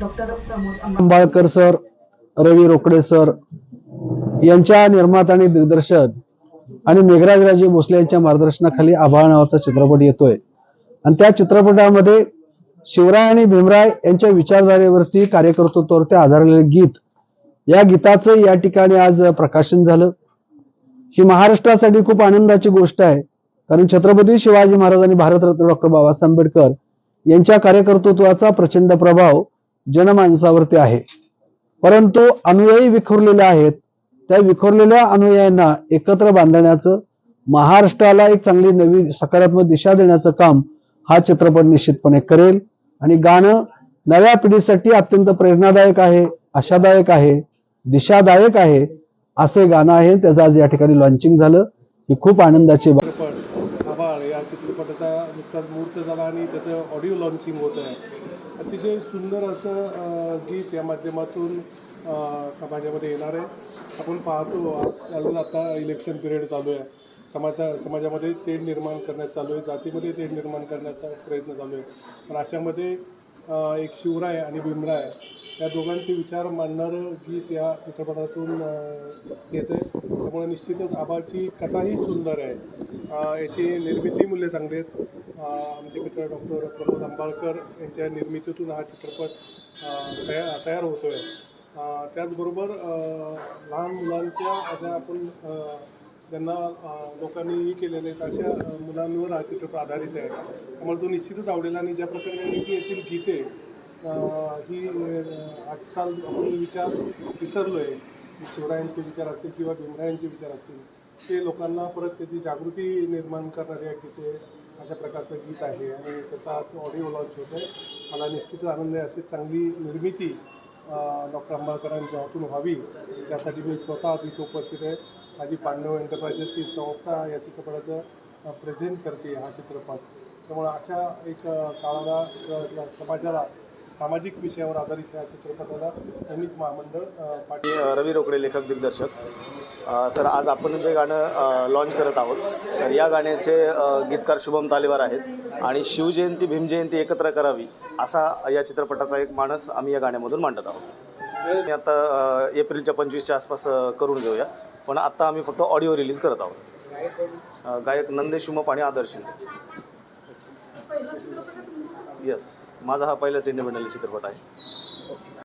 Doctor Ambalkar sir Ravi Rokade sir यांच्या निर्माता आणि दिग्दर्शक आणि मेघराजराजे भोसले यांच्या मार्गदर्शनाखाली आभाळ नावाचा चित्रपट येतोय. आणि त्या चित्रपटामध्ये शिवराय आणि भीमराय यांच्या विचारधारेवरती कार्यकर्तृत्वावरती आधारलेले गीत. या गीताचं या ठिकाणी आज प्रकाशन झालं. ही महाराष्ट्रासाठी खूप आनंदाची गोष्ट आहे कारण छत्रपती शिवाजी महाराज आणि भारतरत्न डॉक्टर बाबासाहेब आंबेडकर यांच्या कार्यकर्तृत्वाचा प्रचंड प्रभाव जनमानसावरती आहे. परंतु अनुयायी विखुरलेले आहेत. त्या विखुरलेल्या अनुयायांना एकत्र बांधण्याचं महाराष्ट्राला एक चांगली नवी सकारात्मक दिशा देण्याचं काम हा चित्रपट निश्चितपणे करेल. आणि गाणं नव्या पिढीसाठी अत्यंत प्रेरणादायक आहे आशादायक आहे दिशादायक आहे असे गाणं आहे. त्याचं आज या ठिकाणी लॉन्चिंग झालं. ही खूप आनंदाची बाब या चित्रपटाचा नुकताच मुहूर्त झाला आणि त्याचं ऑडिओ लॉन्चिंग होत आहे. अतिशय सुंदर असं गीत या माध्यमातून समाजामध्ये येणार आहे. आपण पाहतो आजकाल आता इलेक्शन पिरियड चालू आहे. समाजा समाजामध्ये तेढ निर्माण करण्यात चालू आहे. जातीमध्ये तेढ निर्माण करण्याचा प्रयत्न चालू आहे. पण अशामध्ये एक शिवराय आणि भीमराय या दोघांचे विचार मांडणारं गीत या चित्रपटातून येतं आहे त्यामुळे निश्चितच आबाची कथाही सुंदर आहे. याची निर्मिती मूल्य चांगली आहेत. आमचे मित्र डॉक्टर प्रमोद आंबाळकर यांच्या निर्मितीतून हा चित्रपट तया तयार तयार होतो आहे त्याचबरोबर लहान मुलांच्या ज्या आपण ज्यांना लोकांनी ही केलेले आहेत अशा मुलांवर हा चित्रपट आधारित आहे. त्यामुळे तो निश्चितच आवडेल आणि ज्या प्रकारे त्यांनी की येथील गीते ही आजकाल आपण विचार विसरलो आहे शिवरायांचे विचार असतील किंवा भीमरायांचे विचार असतील ते लोकांना परत त्याची जागृती निर्माण करणारे गीते अशा प्रकारचं गीत आहे आणि त्याचा आज ऑडिओ लॉन्च होत आहे मला निश्चितच आनंद आहे अशी चांगली निर्मिती डॉक्टर आंबाळकरांच्या हातून व्हावी त्यासाठी मी स्वतः आज इथे उपस्थित आहे. माझी पांडव एंटरप्राइजेस ही संस्था या चित्रपटाचं प्रेझेंट करते हा चित्रपट. त्यामुळे अशा एक काळाला समाजाला सामाजिक विषयावर आधारित या चित्रपटाला नेहमीच महामंडळ पाठी रवी रोकडे लेखक दिग्दर्शक. तर आज आपण जे गाणं लॉन्च करत आहोत तर या गाण्याचे गीतकार शुभम तालेवार आहेत आणि शिवजयंती भीमजयंती एकत्र करावी असा या चित्रपटाचा एक मानस आम्ही या गाण्यामधून मांडत आहोत. मी आता एप्रिलच्या पंचवीसच्या आसपास करून घेऊया पण आत्ता आम्ही फक्त ऑडिओ रिलीज करत आहोत. गायक नंदेश उमप आणि आदर्श येस माझा हा पहिलाच इंडिपेंडंट चित्रपट आहे.